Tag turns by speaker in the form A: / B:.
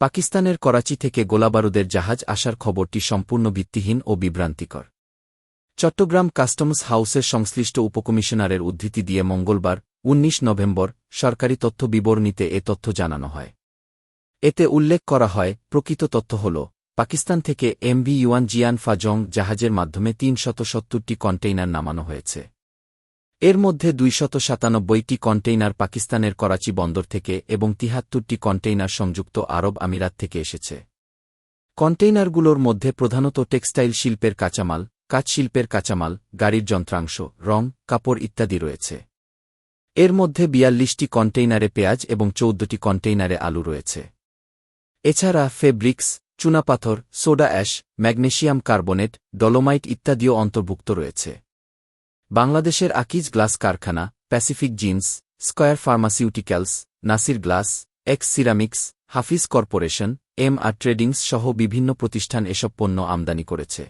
A: পাকিস্তানের করাচি থেকে গোলাবারুদের জাহাজ আসার খবরটি সম্পূর্ণ ভিত্তিহীন ও বিভ্রান্তিকর। চট্টগ্রাম কাস্টমস হাউসের সংশ্লিষ্ট উপকমিশনারের উদ্ধৃতি দিয়ে মঙ্গলবার ১৯ নভেম্বর, সরকারি তথ্য বিবরণীতে এ তথ্য জানানো হয়। এতে উল্লেখ করা হয়, প্রকৃত তথ্য হল, পাকিস্তান থেকে এমভি ইউয়ান জিয়ান ফাজং জাহাজের মাধ্যমে তিন শত সত্তরটি কন্টেইনার নামানো হয়েছে। এর মধ্যে দুইশত সাতানব্বইটি কন্টেইনার পাকিস্তানের করাচি বন্দর থেকে এবং তিহাত্তরটি কন্টেইনার সংযুক্ত আরব আমিরাত থেকে এসেছে। কন্টেইনারগুলোর মধ্যে প্রধানত টেক্সটাইল শিল্পের কাঁচামাল কাচ শিল্পের কাঁচামাল, গাড়ির যন্ত্রাংশ, রং, কাপড় ইত্যাদি রয়েছে। এর মধ্যে বিয়াল্লিশটি কন্টেইনারে পেঁয়াজ এবং চৌদ্দটি কন্টেইনারে আলু রয়েছে। এছাড়া ফেব্রিক্স, চুনাপাথর, soda ash, magnesium carbonate, dolomite ইত্যাদিও অন্তর্ভুক্ত রয়েছে। বাংলাদেশের আকিজ গ্লাস কারখানা, Pacific jeans, square pharmaceuticals, Nasir glass, X ceramics, Hafiz corporation, M R tradings সহ বিভিন্ন প্রতিষ্ঠান এসব পণ্য আমদানি করেছে।